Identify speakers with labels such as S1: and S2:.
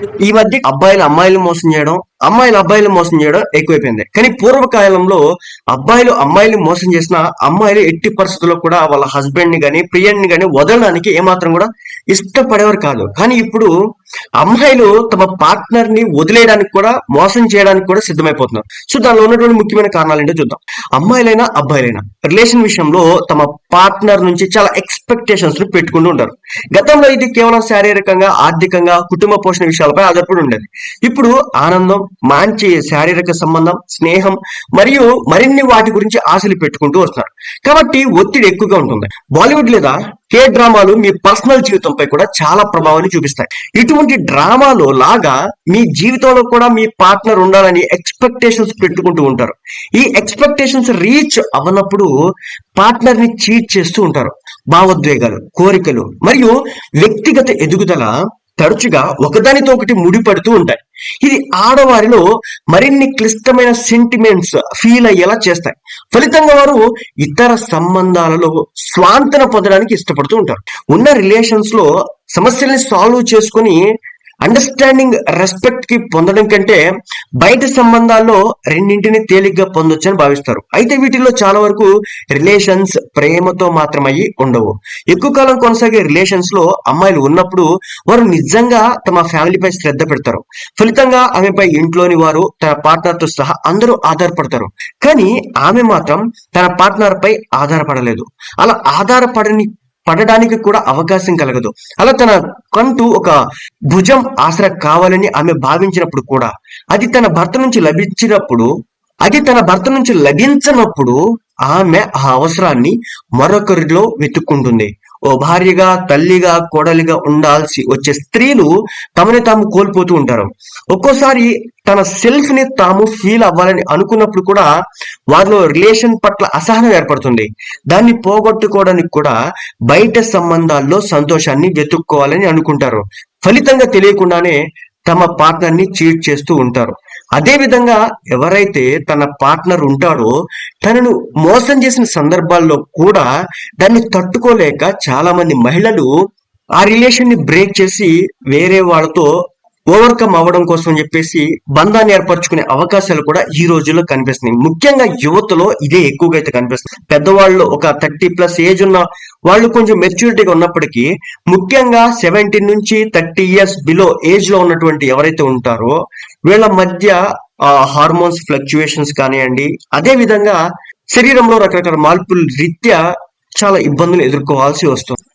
S1: ఈ మధ్య అబ్బాయిలు అమ్మాయిలు మోసం చేయడం అమ్మాయిలు అబ్బాయిలు మోసం చేయడం ఎక్కువైపోయింది. కానీ పూర్వకాలంలో అబ్బాయిలు అమ్మాయిలు మోసం చేసిన అమ్మాయిలు ఎట్టి పరిస్థితుల్లో కూడా వాళ్ళ హస్బెండ్ని కానీ ప్రియుడిని కానీ వదలడానికి ఏమాత్రం కూడా ఇష్టపడేవారు కాదు. కానీ ఇప్పుడు అమ్మాయిలు తమ పార్ట్నర్ని వదిలేయడానికి కూడా మోసం చేయడానికి కూడా సిద్ధమైపోతున్నారు. సో దానిలో ఉన్నటువంటి ముఖ్యమైన కారణాలు ఏంటో చూద్దాం. అమ్మాయిలైనా అబ్బాయిలైనా రిలేషన్ విషయంలో తమ పార్ట్నర్ నుంచి చాలా ఎక్స్పెక్టేషన్స్ని పెట్టుకుంటూ ఉంటారు. గతంలో ఇది కేవలం శారీరకంగా ఆర్థికంగా కుటుంబ పోషణ విషయాలపై ఆధారపడి ఉండేది. ఇప్పుడు ఆనందం మంచి శారీరక సంబంధం స్నేహం మరియు మరిన్ని వాటి గురించి ఆశలు పెట్టుకుంటూ వస్తున్నారు. కాబట్టి ఒత్తిడి ఎక్కువగా ఉంటుంది. బాలీవుడ్ లేదా కే డ్రామాలు మీ పర్సనల్ జీవితంపై కూడా చాలా ప్రభావాన్ని చూపిస్తాయి. ఇటువంటి డ్రామాలో లాగా మీ జీవితంలో కూడా మీ పార్ట్నర్ ఉండాలని ఎక్స్పెక్టేషన్స్ పెట్టుకుంటూ ఉంటారు. ఈ ఎక్స్పెక్టేషన్స్ రీచ్ అవనప్పుడు పార్ట్నర్ని చీట్ చేస్తూ ఉంటారు. భావోద్వేగాలు కోరికలు మరియు వ్యక్తిగత ఎదుగుదల తరచుగా ఒకదానితో ఒకటి ముడిపడుతూ ఉంటాయి. ఇది ఆడవారిలో మరిన్ని క్లిష్టమైన సెంటిమెంట్స్ ఫీల్ అయ్యేలా చేస్తాయి. ఫలితంగా వారు ఇతర సంబంధాలలో స్వాంతన పొందడానికి ఇష్టపడుతూ ఉంటారు. ఉన్న రిలేషన్స్లో సమస్యల్ని సాల్వ్ చేసుకొని అండర్స్టాండింగ్ రెస్పెక్ట్కి పొందడం కంటే బయట సంబంధాల్లో రెండింటిని తేలిగ్గా పొందొచ్చని భావిస్తారు. అయితే వీటిలో చాలా వరకు రిలేషన్స్ ప్రేమతో మాత్రమయ్యి ఉండవు. ఎక్కువ కాలం కొనసాగే రిలేషన్స్లో అమ్మాయిలు ఉన్నప్పుడు వారు నిజంగా తమ ఫ్యామిలీపై శ్రద్ధ పెడతారు. ఫలితంగా ఆమెపై ఇంట్లోని వారు తన పార్ట్నర్తో సహా అందరూ ఆధారపడతారు. కానీ ఆమె మాత్రం తన పార్ట్నర్ పై ఆధారపడలేదు. అలా ఆధారపడని పడడానికి కూడా అవకాశం కలగదు. అలా తన కంటూ ఒక భుజం ఆసరా కావాలని ఆమె భావించినప్పుడు కూడా అది తన భర్త నుంచి లభించినప్పుడు అది తన భర్త నుంచి లభించనప్పుడు ఆమె ఆ అవసరాన్ని మరొకరిలో వెతుక్కుంటుంది. ఓ భార్యగా తల్లిగా కోడలిగా ఉండాల్సి వచ్చే స్త్రీలు తమని తాము కోల్పోతూ ఉంటారు. ఒక్కోసారి తన సెల్ఫ్ని తాము ఫీల్ అవ్వాలని అనుకున్నప్పుడు కూడా వారిలో రిలేషన్ పట్ల అసహనం ఏర్పడుతుంది. దాన్ని పోగొట్టుకోవడానికి కూడా బయట సంబంధాల్లో సంతోషాన్ని వెతుక్కోవాలని అనుకుంటారు. ఫలితంగా తెలియకుండానే తమ పార్ట్నర్ని చీట్ చేస్తూ ఉంటారు. అదే విధంగా ఎవరైతే తన పార్ట్నర్ ఉంటాడో తనను మోసం చేసిన సందర్భాల్లో కూడా దాన్ని తట్టుకోలేక చాలా మంది మహిళలు ఆ రిలేషన్ని బ్రేక్ చేసి వేరే వాళ్ళతో ఓవర్కమ్ అవ్వడం కోసం చెప్పేసి బంధాన్ని ఏర్పరచుకునే అవకాశాలు కూడా ఈ రోజుల్లో కనిపిస్తున్నాయి. ముఖ్యంగా యువతలో ఇదే ఎక్కువగా అయితే కనిపిస్తుంది. పెద్దవాళ్ళు ఒక థర్టీ ప్లస్ ఏజ్ ఉన్న వాళ్ళు కొంచెం మెచ్యూరిటీగా ఉన్నప్పటికీ ముఖ్యంగా సెవెంటీన్ నుంచి థర్టీ ఇయర్స్ బిలో ఏజ్లో ఉన్నటువంటి ఎవరైతే ఉంటారో వీళ్ళ మధ్య హార్మోన్స్ ఫ్లక్చుయేషన్స్ కానివ్వండి అదే విధంగా శరీరంలో రకరకాల మార్పుల రీత్యా చాలా ఇబ్బందులు ఎదుర్కోవాల్సి వస్తుంది.